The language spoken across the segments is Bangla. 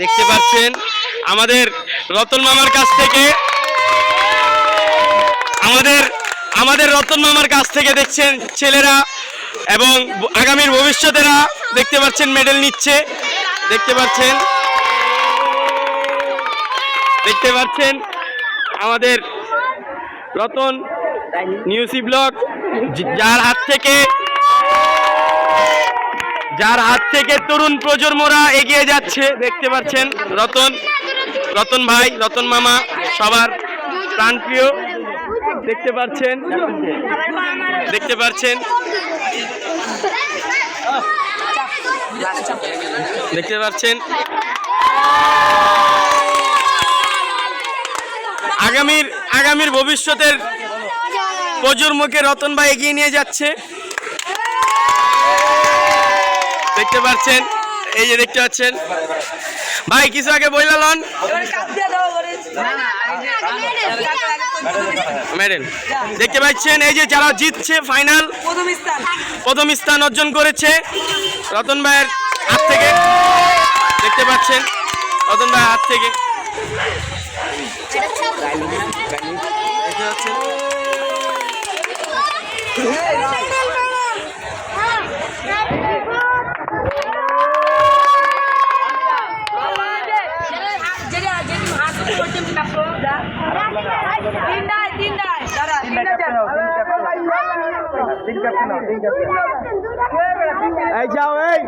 দেখতে পাচ্ছেন, আমাদের রতন মামার কাছ থেকে, আমাদের আমাদের রতন মামার কাছ থেকে দেখছেন ছেলেরা এবং আগামীর ভবিষ্যতেরা দেখতে পাচ্ছেন মেডেল নিচ্ছে। দেখতে পাচ্ছেন দেখতে পাচ্ছেন আমাদের রতন নিউসি ব্লক যার হাত থেকে যার হাত থেকে তরুণ প্রজন্মরা এগিয়ে যাচ্ছে, দেখতে পাচ্ছেন রতন রতন ভাই, রতন মামা, সবার প্রাণপ্রিয়, দেখতে পাচ্ছেন দেখতে পাচ্ছেন দেখতে পাচ্ছেন। আগামীর আগামীর ভবিষ্যতের প্রজন্মকে রতন ভাই এগিয়ে নিয়ে যাচ্ছে। দেখতে পাচ্ছেন? এই যে দেখতে পাচ্ছেন? ভাই, কিছু আগে বইলা, লন। ম্যাডেন দেখতে পাচ্ছেন, এই যে যারা জিতছে ফাইনাল প্রথম স্থান অর্জন করেছে রতন ভাইয়ের হাত থেকে। দেখতে পাচ্ছেন, রতন ভাইয়ের হাত থেকে। এই যাও এই।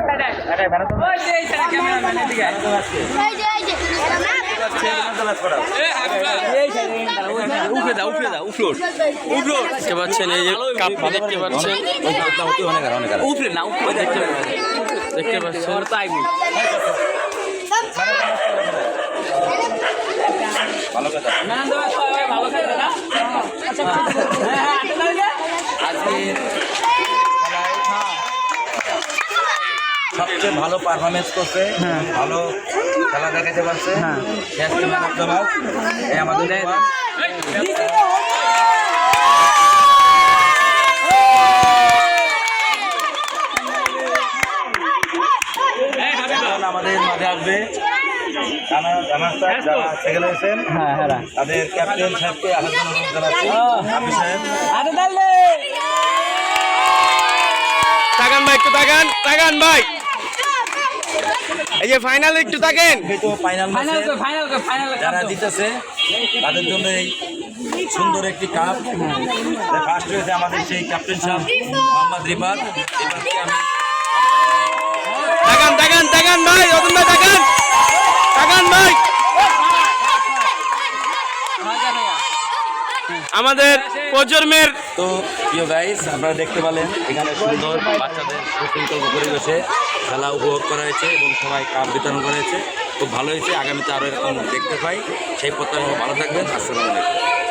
দেখতে পাচ্ছেন দেখতে পাচ্ছেন উপরে না উপরে দেখতে পাচ্ছেন তাই আজকের সবচেয়ে ভালো পারফরমেন্স করছে ভালো খেলা দেখাতে পারছে। দ্য আমাদের আমাদের মাঝে আসবে হয়েছেন তাদের ক্যাপ্টেন সাহেবকে আসার জন্য জানাচ্ছি সাহেব। তাকান ভাই একটু তাকান তাকান ভাই। এই যে ফাইনাল একটু থাকেন। ফাইনাল ফাইনাল ম্যাচে ফাইনাল ফাইনাল যারা জিতেছে তাদের জন্য এই সুন্দর একটি কাপ ফার্স্ট হয়েছে আমাদের সেই ক্যাপ্টেন সাহেব মোহাম্মদ রিফাত। তাকান তাকান তাকান ভাই রতন ভাই তাকান তাকান ভাই। আমাদের প্রজন্মের তো প্রিয় গাইস আপনারা দেখতে পেলেন, এখানে সুন্দর বাচ্চাদের সুশৃঙ্খল পরিবেশে খেলা উপভোগ করা হয়েছে এবং সবাই কাপ বিতরণ করা হয়েছে। খুব ভালো হয়েছে, আগামীতে আরও এরকম দেখতে পাই। সেই প্রত্যাশা ভালো থাকবেন, আসসালামু আলাইকুম।